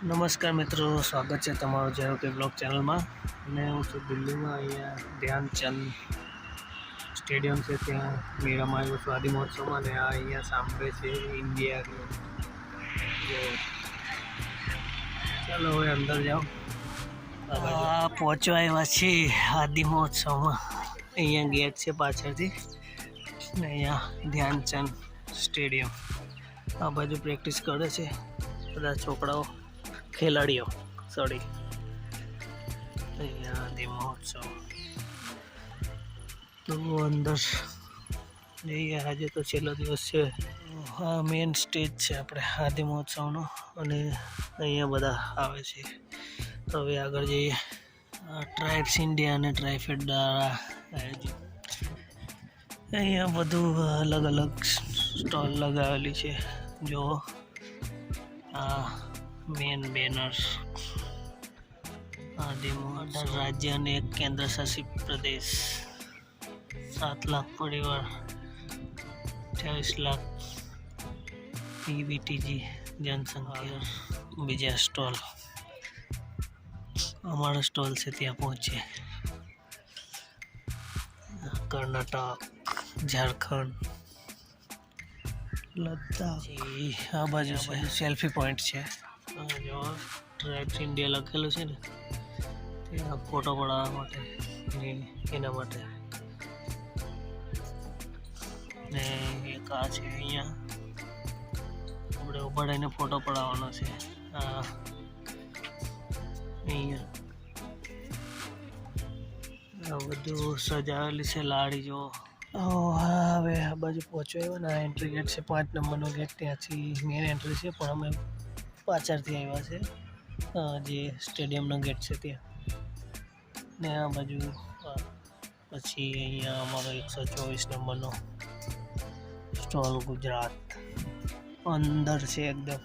નમસ્કાર મિત્રો, સ્વાગત છે તમારું જેરો કે બ્લોગ ચેનલમાં. અને હું છું દિલ્હીમાં અહીંયા ધ્યાનચંદ સ્ટેડિયમ છે, ત્યાં મેળામાં આવ્યો છું આદિ મહોત્સવમાં. અને આ અહીંયા સાંભળે છે ઇન્ડિયા. ચાલો હવે અંદર જાઓ. આ પહોંચવા આવ્યા છે આદિ મહોત્સવમાં. અહીંયા ગેટ છે પાછળથી. ને અહીંયા ધ્યાનચંદ સ્ટેડિયમ. આ બાજુ પ્રેક્ટિસ કરે છે બધા છોકરાઓ. ખેલાડીઓ. સોરી આદિ મહોત્સવ. તો અંદર જઈએ. આજે તો છેલ્લો દિવસ છે. આ મેઇન સ્ટેજ છે આપણે આદિ મહોત્સવનો. અને અહીંયા બધા આવે છે. હવે આગળ જઈએ. ટ્રાઇબ્સ ઇન્ડિયા અને ટ્રાઇફેડ દ્વારા અહીંયા બધું અલગ અલગ સ્ટોલ લગાવેલી છે. જો આ મેન બેનર્સ આદિમો અઢાર રાજ્ય અને એક કેન્દ્ર શાસિત પ્રદેશ સાત લાખ પરિવાર અઠ્યાવીસ લાખ પીવીટીજી જનસંખ્યા બીજા સ્ટોલ અમારો સ્ટોલ છે ત્યાં પહોંચે કર્ણાટક ઝારખંડ લદ્દાખ આ બાજુ સેલ્ફી પોઈન્ટ છે આ જો ટ્રાઇબ્સ ઇન્ડિયા લખેલું છે ને ત્યાં ફોટો પડાવવા માટે એના માટે. ને એક આ છે અહીંયા. આપણે ઊભા રહીને ફોટો પડાવવાનો છે. આ, અહીંયા. બધું સજાવેલી છે લાડી જો હવે આ બાજુ પહોંચ્યો ને, આ એન્ટ્રી ગેટ છે, પાંચ નંબરનો ગેટ ત્યાંથી મેઇન એન્ટ્રી છે, પણ અમે પાછળથી આવ્યા છે. જે સ્ટેડિયમનો ગેટ છે ત્યાં. ને આ બાજુ પછી અહીંયા અમારો એકસો ચોવીસ નંબરનો સ્ટોલ ગુજરાત અંદર છે એકદમ.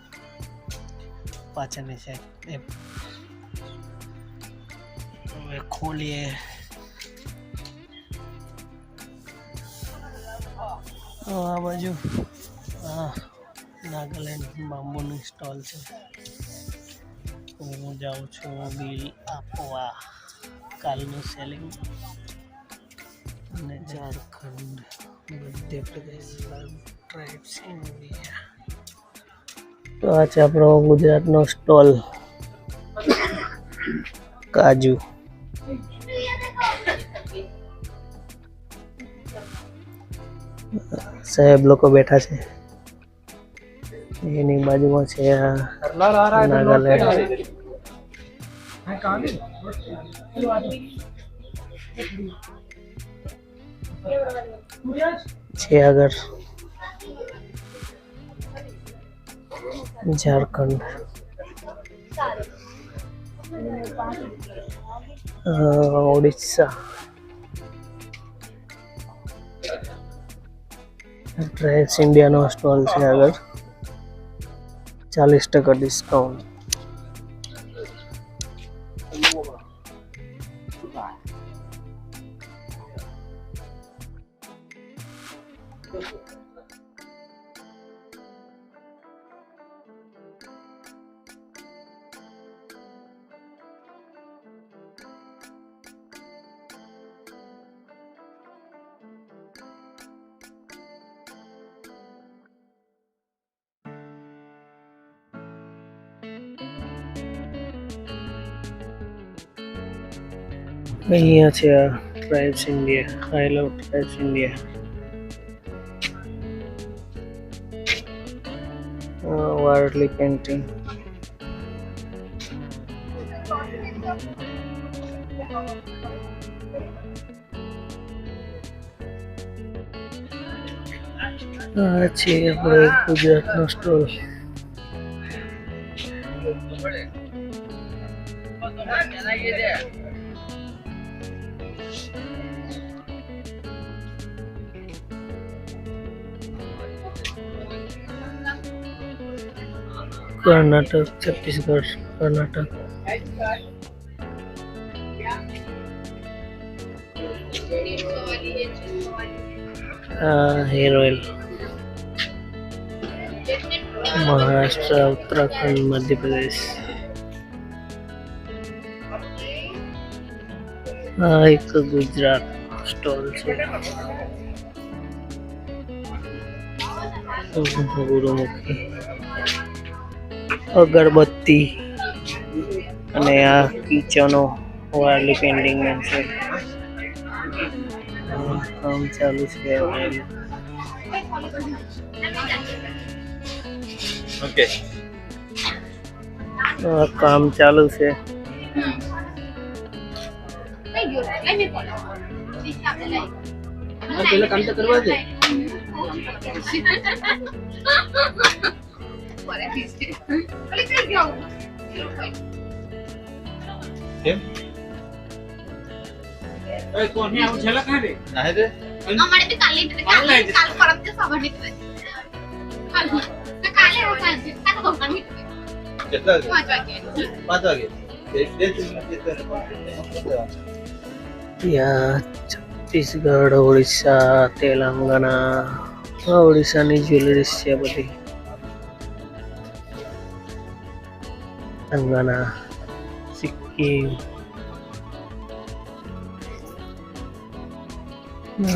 પાછળની સાઈડ એ હવે ખોલીએ. આ બાજુ, હા. નાગાલેન્ડ બાંબુની સ્ટોલ છે. હું જાઉં છું બિલ આપવા. કાલનું સેલિંગ. અને ઝારખંડ મધ્યપ્રદેશ ટ્રાઇબ્સ ઇન્ડિયા તો આ છે આપણો ગુજરાતનો સ્ટોલ. કાજુ. સાહેબ લોકો બેઠા છે. એની બાજુમાં છે નાગાલેન્ડ. છે આગળ. ઝારખંડ. ઓડિશા. ટ્રેન્સ ઇન્ડિયાનો સ્ટોલ છે આગળ. চাল্লিশ টাকা ডিসকাউন্ট અહીંયા છે આ Tribes India I love Tribes India વાર્ડલી painting આ છે આપણે ગુજરાતનો stall Karnataka Chhattisgarh Karnataka. Hair oil Maharashtra Uttarakhand Madhya Pradesh. આ એક ગુજરાત સ્ટોલ છે. ગુરુમુખી અગરબત્તી અને આ કિચનો વાર્લી પેન્ટિંગ મેન છે. કામ ચાલુ છે ઓકે કામ ચાલુ છે. પેલા કામ તો કરવા દે. કેમ? એ કોણ આવું છેલા કાઢે નાહે દે અમારે બી કાલે કાલે કાલે પરમ દિવસ ખબર નહીં કાલે. કાલે એવું સાંજે કાલે દોકાન મીઠું કેટલા વાગે? પાંચ વાગે. પાંચ વાગે. ત્યાં છત્તીસગઢ, ઓડિશા, તેલંગાણા ઓડિશાની જ્વેલરીઝ છે બધી. તેલંગાણા, સિક્કિમ,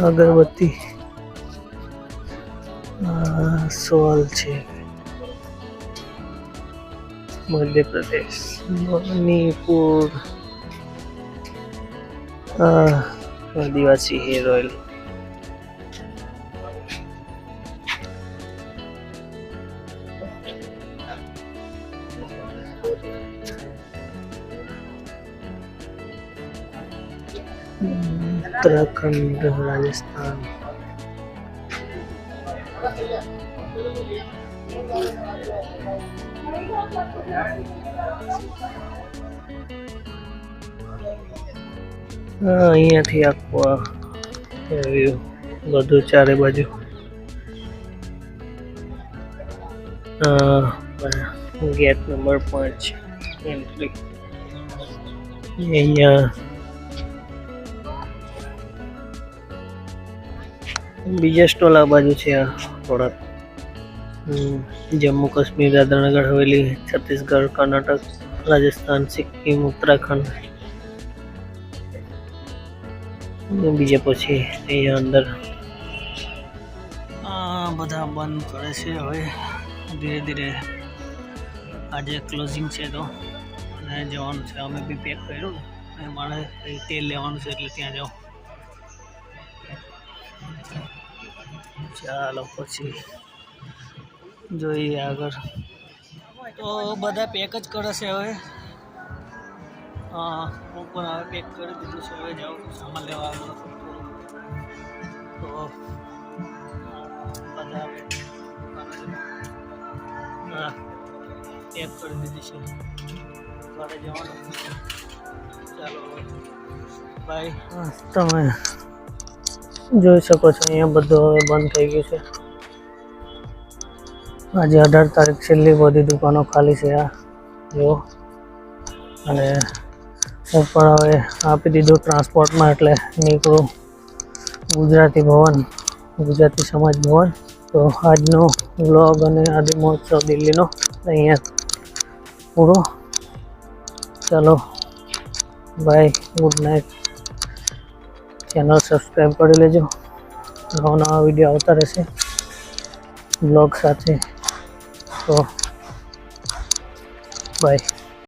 અગરબત્તી સોલ છે. મધ્યપ્રદેશ, મણિપુર આ આદિવાસી હેર ઓઇલ ઉત્તરાખંડ રાજસ્થાન હા અહીંયાથી આખું આ બધું ચારે બાજુ. ગેટ નંબર પાંચ એન્ટ્રી. અહીંયા. બીજા સ્ટોલ આ બાજુ છે, આ થોડાક. જમ્મુ કાશ્મીર દાદરાનગર હવેલી, છત્તીસગઢ, કર્ણાટક, રાજસ્થાન, સિક્કિમ, ઉત્તરાખંડ. બીજા પછી અહીંયા અંદર બધા બંધ કરે છે હવે. ધીરે ધીરે આજે ક્લોઝિંગ છે તો અને જવાનું છે. અમે બી પેક કર્યું ને. મારે તેલ લેવાનું છે એટલે ત્યાં જાઉં. ચાલો પછી જોઈએ આગળ. તો બધા પેક જ કરે છે હવે. હા તમે જોઈ શકો છો, અહીંયા બધું હવે બંધ થઈ ગયું છે. આજે અઢાર તારીખ છેલ્લી બધી દુકાનો ખાલી છે, આ જો અને હું પણ હવે આપી દીધું ટ્રાન્સપોર્ટમાં એટલે નીકળું ગુજરાતી ભવન, ગુજરાતી સમાજ ભવન. તો આજનો વ્લોગ અને આદિ મહોત્સવ દિલ્હીનો અહીંયા પૂરો. ચાલો bye good night channel subscribe કરી લેજો. નવા નવા વીડિયો આવતા રહેશે બ્લોગ સાથે. તો બાય